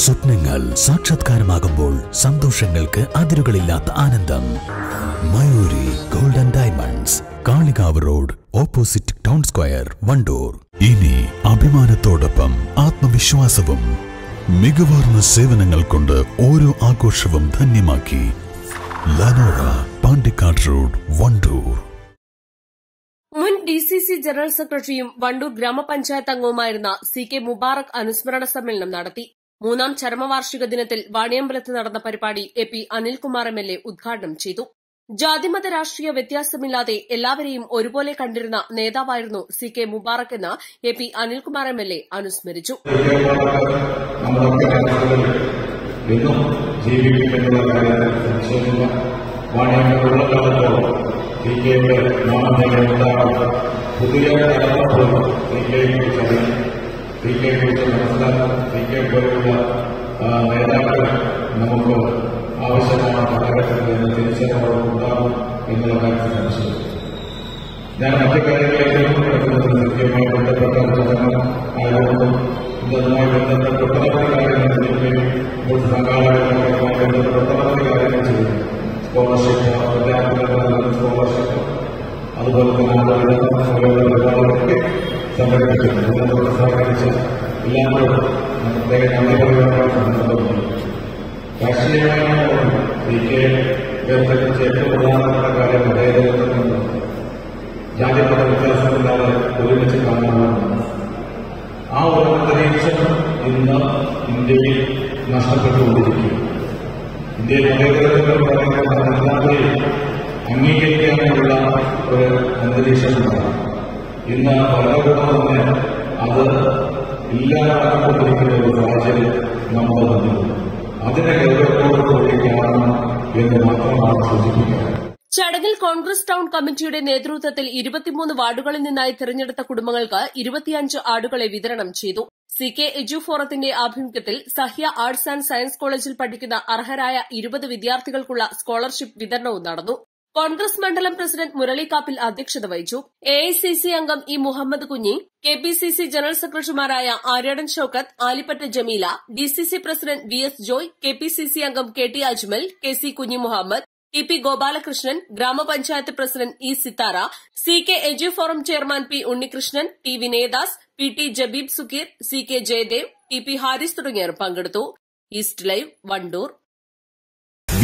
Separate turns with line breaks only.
സ്വപ്നങ്ങൾ സാക്ഷാത്കാരമാകുമ്പോൾ സന്തോഷങ്ങൾക്ക് അതിരുകളില്ലാത്ത ആനന്ദം. Mayuri golden diamonds Kalikavu road opposite town square Wandoor. ഇനി അഭിമാനത്തോടൊപ്പം ആത്മവിശ്വാസവും മികവാർന്ന സേവനങ്ങൾ കൊണ്ട് ഓരോ ആഘോഷവും ധന്യമാക്കി. ലനോറ പാണ്ടിക്കാട് റോഡ് വണ്ടൂർ.
മുൻ ഡി സി സി ജനറൽ സെക്രട്ടറിയും വണ്ടൂർ ഗ്രാമപഞ്ചായത്ത് അംഗവുമായിരുന്ന സി കെ മുബാറക് അനുസ്മരണ സമ്മേളനം നടത്തി. മൂന്നാം ചരമവാർഷിക ദിനത്തിൽ വാണിയമ്പലത്ത് നടന്ന പരിപാടി A P Anilkumar M L A ഉദ്ഘാടനം ചെയ്തു. ജാതിമത രാഷ്ട്രീയ വ്യത്യാസമില്ലാതെ എല്ലാവരെയും ഒരുപോലെ കണ്ടിരുന്ന നേതാവായിരുന്നു സി കെ മുബാറക് എന്ന് A P Anilkumar M L A അനുസ്മരിച്ചു.
പുതിയ തലമുറ ടി കെയെ കുറിച്ച് അറിയും ടി കെയെ കുറിച്ച് മനസ്സിലാക്കും ടി കെ പോലെയുള്ള ആ, നേതാക്കൾ നമുക്ക് ആവശ്യമാണ് കാലഘട്ടത്തിൽ എന്ന് തിരിച്ചറിവ് ഉണ്ടാകും എന്നുള്ള കാര്യത്തിൽ സംശയമില്ല ഞാൻ മറ്റു കാര്യങ്ങളിലേക്ക് കിടക്കുന്നത് കൃത്യമായി ബന്ധപ്പെട്ട ചടങ്ങ് ആയതുകൊണ്ടും ഇതുമായി ബന്ധപ്പെട്ട ഒട്ടനവധി കാര്യങ്ങൾ ചെയ്യുകയും ഇവിടുത്തെ സംഘാടകരുമായി ബന്ധപ്പെട്ട ഒട്ടനവധി കാര്യങ്ങൾ ചെയ്തു സ്കോളർഷിപ്പ് വിദ്യാർത്ഥികൾക്ക് നൽകുന്ന സ്കോളർഷിപ്പ് അതുപോലെ തന്നെ ആളുകളുടെ പോലെയുള്ള പരിപാടികളൊക്കെ സംഘടിപ്പിച്ചിട്ടുണ്ട് ഇതിനോട് സഹകരിച്ച എല്ലാവരും പ്രത്യേക നന്ദി പറയുവാനാണ് സന്ദർഭമുണ്ട് രാഷ്ട്രീയമായ പി കെ ഉയർത്തിപ്പിടിച്ച ഏറ്റവും പ്രധാനപ്പെട്ട കാര്യം മതേതരത്വം ജാതിമത വ്യത്യാസമില്ലാതെ ഒരുമിച്ച് ആ ഒരു അന്തരീക്ഷം ഇന്ന് ഇന്ത്യയിൽ നഷ്ടപ്പെട്ടുകൊണ്ടിരിക്കും ഇന്ത്യയിൽ മതേതരത്വം എല്ലാവരെയും അംഗീകരിക്കാനുള്ള ഒരു അന്തരീക്ഷമുണ്ടാകും ഇന്ന് ഭരണകൂടം അത് ഇല്ലാതാക്കിക്കൊണ്ടിരിക്കുന്ന ഒരു സാഹചര്യം നമ്മൾ തന്നെ അതിനെ ഗൗരവത്തോടു കാണണം എന്ന് മാത്രമാണ് സൂചിപ്പിക്കുന്നത്
ചടങ്ങിൽ കോൺഗ്രസ് ടൌൺ കമ്മിറ്റിയുടെ നേതൃത്വത്തിൽ ഇരുപത്തിമൂന്ന് വാർഡുകളിൽ നിന്നായി തിരഞ്ഞെടുത്ത കുടുംബങ്ങൾക്ക് ഇരുപത്തിയഞ്ച് ആടുകളെ വിതരണം ചെയ്തു. സി കെ എജു ഫോറത്തിന്റെ ആഭിമുഖ്യത്തിൽ സഹ്യ ആർട്സ് ആൻഡ് സയൻസ് കോളേജിൽ പഠിക്കുന്ന അർഹരായ ഇരുപത് വിദ്യാർത്ഥികൾക്കുള്ള സ്കോളർഷിപ്പ് വിതരണവും നടന്നു. കോൺഗ്രസ് മണ്ഡലം പ്രസിഡന്റ് മുരളികാപ്പിൽ അധ്യക്ഷത വഹിച്ചു. എ അംഗം E Muhammad Kunhi K P C C general സെക്രട്ടറിമാരായ Aryadan Shoukath Alippatta Jameela D C C president V S Joy K P C C അംഗം K T Ajmal K C Kunhi Muhammad T P Gopalakrishnan ഗ്രാമപഞ്ചായത്ത് president E Sithara C K edu forum chairman P Unnikrishnan T Vinayadas P T Jabeeb Sukkeer C K Jayadev T P Haris തുടങ്ങിയവർ പങ്കെടുത്തു. East live Wandoor.